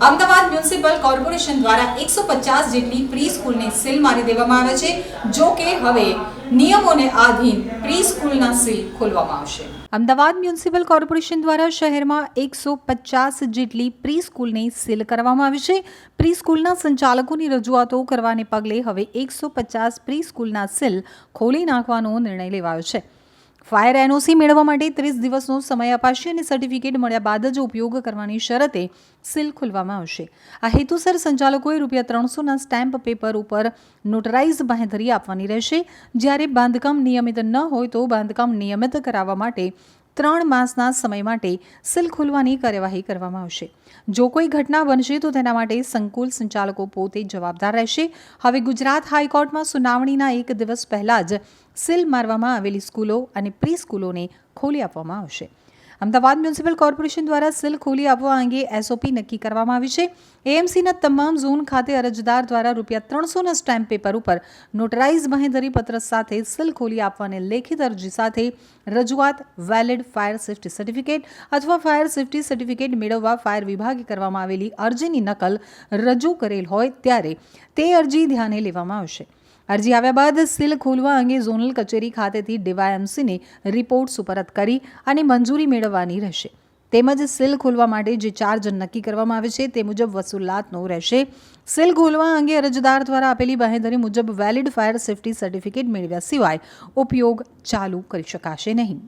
Municipal corporation દ્વારા એકસો પચાસ જેટલી પ્રી સ્કૂલને સીલ મારી દેવામાં આવે છે, જો કે હવે નિયમોને આધીન પ્રી સ્કૂલના સીલ ખોલવામાં આવશે. અમદાવાદ મ્યુનિસિપલ કોર્પોરેશન દ્વારા શહેરમાં એકસો પચાસ જેટલી પ્રી સ્કૂલને સીલ કરવામાં આવી છે. પ્રી સ્કૂલના સંચાલકોની રજૂઆતો કરવાને પગલે હવે એકસો પચાસ પ્રી સ્કૂલના સીલ ખોલી નાખવાનો નિર્ણય લેવાયો છે. ફાયર એનઓસી મેળવવા માટે ત્રીસ દિવસનો સમય અપાશે અને સર્ટિફિકેટ મળ્યા બાદ જ ઉપયોગ કરવાની શરતે સીલ ખોલવામાં આવશે. આ હેતુસર સંચાલકોએ રૂપિયા ત્રણસોના સ્ટેમ્પ પેપર ઉપર નોટરાઇઝ બાંહેધરી આપવાની રહેશે. જ્યારે બાંધકામ નિયમિત ન હોય તો બાંધકામ નિયમિત કરાવવા માટે ત્રણ માસના સમય માટે સીલ ખોલવાની કાર્યવાહી કરવામાં આવશે. જો કોઈ ઘટના બનશે તો તેના માટે સંકુલ સંચાલકો પોતે જવાબદાર રહેશે. હવે ગુજરાત હાઈકોર્ટમાં સુનાવણીના એક દિવસ પહેલા જ સીલ મારવામાં આવેલી સ્કૂલો અને પ્રી સ્કૂલોને ખોલી આપવામાં આવશે. અમદાવાદ મ્યુનિસિપલ કોર્પોરેશન દ્વારા સીલ ખોલી આપવા અંગે એસઓપી નક્કી કરવામાં આવી છે. એએમસીના તમામ ઝોન ખાતે અરજદાર દ્વારા રૂપિયા ત્રણસોના સ્ટેમ્પ પેપર ઉપર નોટરાઇઝ બાંહેધરી પત્ર સાથે સીલ ખોલી આપવાની લેખિત અરજી સાથે રજૂઆત વેલિડ ફાયર સેફ્ટી સર્ટિફિકેટ અથવા ફાયર સેફ્ટી સર્ટિફિકેટ મેળવવા ફાયર વિભાગે કરવામાં આવેલી અરજીની નકલ રજૂ કરેલ હોય ત્યારે તે અરજી ધ્યાને લેવામાં આવશે. અરજી આવ્યા બાદ સીલ ખોલવા અંગે ઝોનલ કચેરી ખાતેથી ડીવાયએમસીને રિપોર્ટ સુપરત કરી અને મંજૂરી મેળવવાની રહેશે. તેમજ સીલ ખોલવા માટે જે ચાર્જ નક્કી કરવામાં આવે છે તે મુજબ વસૂલાતનો રહેશે. સીલ ખોલવા અંગે અરજદાર દ્વારા આપેલી બાંહેધરી મુજબ વેલિડ ફાયર સેફ્ટી સર્ટિફિકેટ મેળવ્યા સિવાય ઉપયોગ ચાલુ કરી શકાશે નહીં.